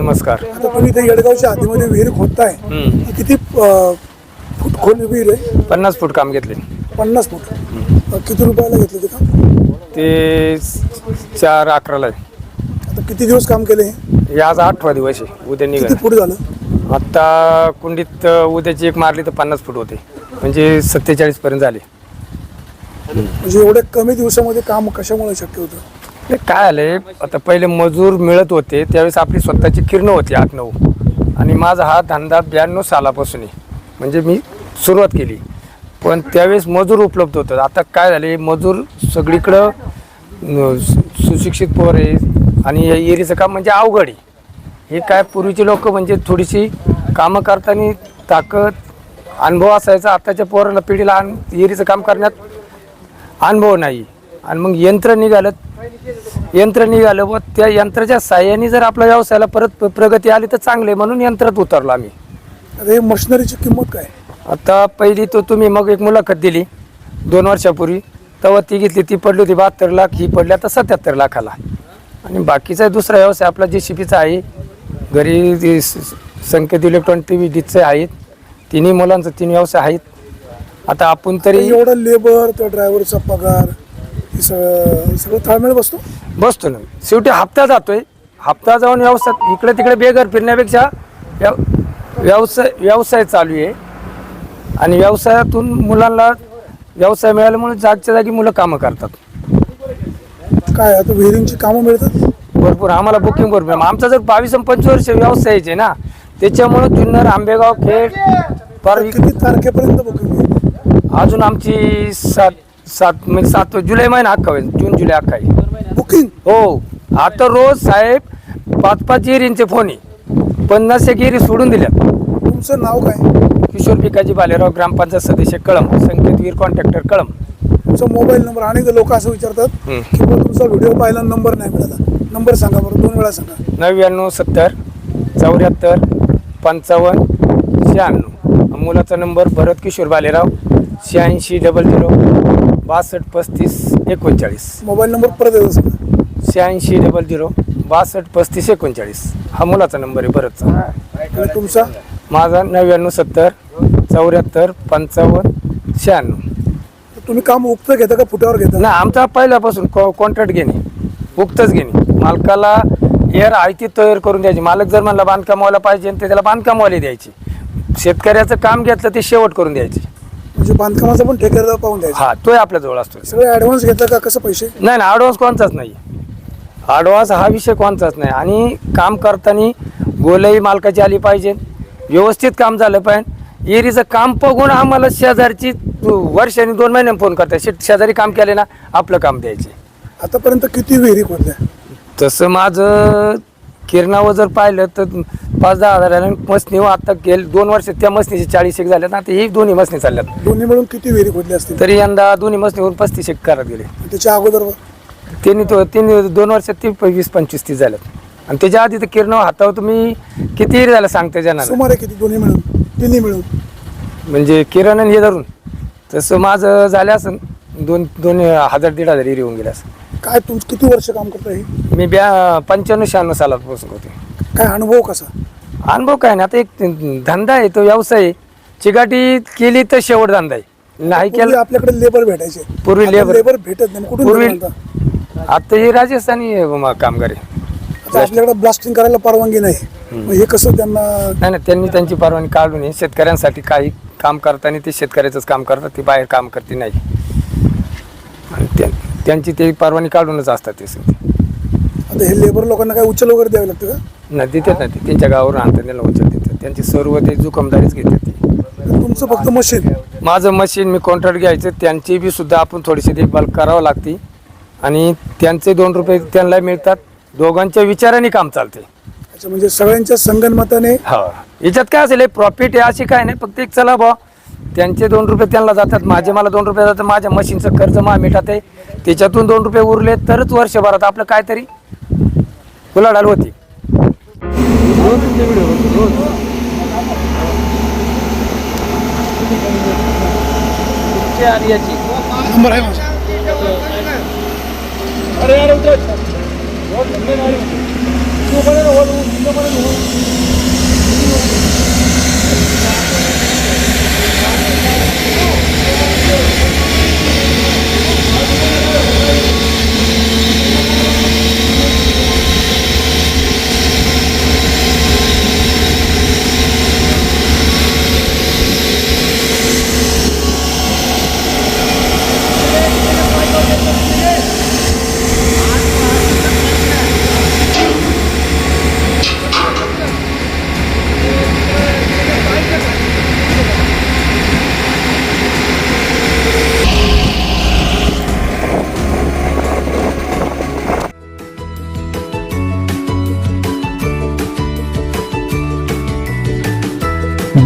नमस्कार. आता तुम्ही इथे येडगावच्या आधीमध्ये विहीर खोदताय हम्म. किती अं, फूट खोल विहीर आहे? पन्नास फूट काम घेतले. पन्नास फूट. अं, किती रुपयाला घेतलं ते काम? ते स- चार अकराला आहे. आता किती दिवस काम केले हे? हे आज आठवा दिवस आहे. उद्या किती निघाल. फूट झालं? आत्ता कुंडीत अ, उद्याची एक मारली तर पन्नास फूट होते. म्हणजे सत्तेचाळीस पर्यंत झाले. म्हणजे एवढ्या कमी दिवसामध्ये काम कशामुळे शक्य होतं? ते काय आलंय आता पहिले मजूर मिळत होते त्यावेळेस आपली स्वतःची किरणं होती आठ नऊ. आणि माझा हा धंदा ब्याण्णव सालापासून आहे. म्हणजे मी सुरुवात केली. पण त्यावेळेस मजूर उपलब्ध होतं. आता काय झाले मजूर सगळीकडं सुशिक्षित पोर आहे आणि या एरीचं काम म्हणजे अवघड आहे. हे काय पूर्वीचे लोक म्हणजे थोडीशी कामं करताना ताकद अनुभव असायचा. आताच्या पोराला पिढीला अन एरीचं काम करण्यात अनुभव नाही. आणि मग यंत्र निघालं. यंत्र निघालं व त्या यंत्राच्या साह्याने जर आपल्या व्यवसायाला परत प्रगती आली तर चांगले म्हणून यंत्रात उतरलो आम्ही. आता हे मशिनरीची किंमत काय? आता पहिली तो तुम्ही मग एक मुलाखत दिली दोन वर्षापूर्वी. तेव्हा ती घेतली ती पडली होती बहात्तर लाख ही पडली आता सत्याहत्तर लाखाला. आणि बाकीचा दुसरा व्यवसाय आपला जे शिपीचा आहे. घरी जे स- संकेत इलेक्ट्रॉनिक टी व्ही डीचे आहेत. तिन्ही मुलांचं तीन व्यवसाय आहेत. आता आपण तर तरी एवढं लेबर त्या ड्रायव्हरचा पगार हे सगळं सगळं ताळमेळ बसतो. बसतो ना. शेवटी हप्ता जातोय. हप्ता जाऊन व्यवसाय इकडे तिकडे बेघर फिरण्यापेक्षा व्यव व्यवसाय व्यवसाय चालू आहे. आणि व्यवसायातून मुलांना व्यवसाय मिळाल्यामुळे जागच्या जागी मुलं कामं करतात. काय आता विहिरींची कामं मिळतात? भरपूर. आम्हाला बुकिंग भरपूर आहे. आमचा जर बावीस आणि व्यवसायाचे ना त्याच्यामुळं जुन्नर आंबेगाव खेड पर किती तारखेपर्यंत बुकिंग आहे अजून आमची सात सात म्हणजे सात जुलै महिना अख्खा होईल जून जुलै अख्खा आहे बुकिंग हो. आता रोज साहेब पाच पाच एरींचे फोन आहे. पन्नास एक एरी सोडून दिल्या तुमचं नाव काय? किशोर पिकाजी बालेराव ग्रामपंचायत सदस्य कळम संकेत वीर कॉन्ट्रॅक्टर कळम तुमचा मोबाईल नंबर अनेक लोक असं विचारतात हम्म. की बुवा तुमचा व्हिडिओ पाहिला नंबर नाही मिळाला. नंबर सांगा बरं दोन वेळा सांगा. नव्याण्णव सत्तर चौऱ्याहत्तर पंचावन्न शहाण्णव. मुलाचा नंबर भरत किशोर बालेराव शहाऐंशी डबल झिरो बासष्ट पस्तीस एकोणचाळीस. मोबाईल नंबर परत येतो सांगा शहाऐंशी डबल झिरो बासष्ट पस्तीस एकोणचाळीस. हा मुलाचा नंबर आहे आणि तुमचा? माझा नव्याण्णव सत्तर चौऱ्याहत्तर पंचावन्न शहाण्णव. तुम्ही काम उक्त घेता का फुटावर घेता? नाही आमचा पहिल्यापासून कॉ कॉन्ट्रॅक्ट घेणे. उक्तच घेणे. मालकाला एअर आयती तयार करून द्यायची. मालक जर म्हणला बांधकामवाला पाहिजे तर त्याला बांधकामवाले द्यायची. शेतकऱ्याचं काम घेतलं ते शेवट करून द्यायची. म्हणजे बांधकामाचा पण ठेकेदार पाहून द्यायचा हा तोही आपल्याजवळ असतो सगळे ॲडव्हान्स घेता का? कसं पैसे? नाही नाही ॲडव्हान्स कोणताच नाही. ॲडव्हान्स हा विषय कोणताच नाही. आणि काम करताना गोलही मालकाची आली पाहिजे. व्यवस्थित काम झालं पाहिजे. एरीचं काम बघून आम्हाला शेजारची वर्षाने दोन महिन्याने फोन करतात शेट शेजारी काम केले ना आपलं काम द्यायचे. आतापर्यंत किती विहिरी खोदल्या? तसं माझं किरणावर जर पाहिलं तर पाच दहा हजार मसनी आता गेल दोन वर्ष त्या मसनीचे चाळीस एक झाल्यात. आता ही दोन्ही मसनी चालल्यात. दोन्ही मिळून किती विहिरी खोदल्या असतील? तरी यंदा दोन्ही मसनीवरून पस्तीस एक करत गेले. त्याच्या अगोदर त्यांनी तो त्यांनी दोन वर्षात ती वीस पंचवीस तीस झाल्यात. आणि त्याच्या आधी तर किरण हातावर तुम्ही किती झालं सांगते ज्यांना सुमारे किती? दोन्ही मिळून? तिन्ही मिळून? म्हणजे किरण आणि हे धरून. तसं माझं झालं असं. दोन दोन हजार दीड हजार येऊन गेलं असं. काय तुम किती वर्ष काम करता हे? मी ब्या पंच्याण्णव शहाण्णव सालापासून होते. काय अनुभव कसा? अनुभव काय ना आता एक धंदा आहे तो व्यवसाय आहे. चिकाटी केली तर शेवट धंदा आहे. नाही पूर्वी केलं आपल्याकडे लेबर भेटायचे. पूर्वी labor- लेबर भेटत नाही मग कुठून पूर्वी लेबर आणता? आता हे राजस्थानी आहे म- कामगार आहे. आता आपल्याकडे ब्लास्टिंग करायला परवानगी नाही. मग हे कसं त्यांना नाही नाही त्यांनी त्यांची परवानगी काढून आहे शेतकऱ्यांसाठी काही काम करताना ते शेतकऱ्याचंच काम करतात ते बाहेर काम करते नाही. आणि त्या- त्यांची ते परवानगी काढूनच असतात ते सगळे. आता हे लेबर लोकांना काय उचल वगैरे द्यावे लागतं का? नाही देतात ना ते. त्यांच्या गावावरून आणतात त्यांना उचल देतात. त्यांची सर्व ते जुकमदारीच घेतात ते. तुमचं फक्त मशीन माझं मशीन मी कॉन्ट्रॅक्ट घ्यायचं त्यांची बी सुद्धा आपण थोडीशी देखभाल करावं लागते. आणि त्यांचे दोन रुपये त्यांना मिळतात. दोघांच्या विचाराने काम चालते. अच्छा म्हणजे सगळ्यांच्या संगनमताने? हा. याच्यात काय असेल प्रॉफिट आहे अशी काय नाही फक्त एक चला बा त्यांचे दोन रुपये त्यांना जातात माझे मला दोन रुपये जातात माझ्या मशीनचं कर्ज मा मिठात आहे त्याच्यातून दोन रुपये उरले तरच वर्षभरात आपलं काहीतरी उलाढाल होती.